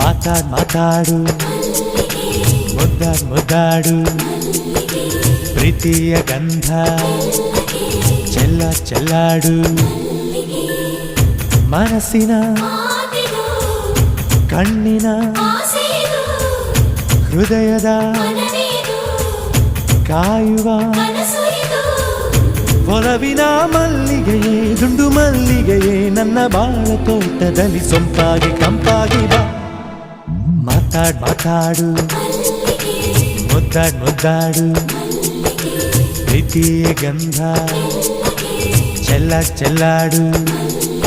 ಮಾತಾಡ್ ಮಾತಾಡು ಮುದ್ದಾಡ್ ಮುದ್ದಾಡು ಪ್ರೀತಿಯ ಗಂಧ ಚೆಲ್ಲ ಚೆಲ್ಲಾಡು ಮನಸ್ಸಿನ ಆದಿಗೂ ಕಣ್ಣಿನ ಆಸೆಗೂ ಹೃದಯದ ಮನವಿಗೂ ಕಾಯುವ ಕನಸು ಇದು ಒಲವಿನ ಮಲ್ಲಿಗೆಯೇ ದುಂಡು ಮಲ್ಲಿಗೆಯೇ ನನ್ನ ಬಾಳ ತೋಟದಲ್ಲಿ ಸೊಂಪಾಗಿ ಕಂಪಾಗಿ ಬಾ మాట్లాడు మాట్లాడు. ముద్దాడు ముద్దాడు. ద్వితీయ గంధ. చెల్ల చెల్లాడు.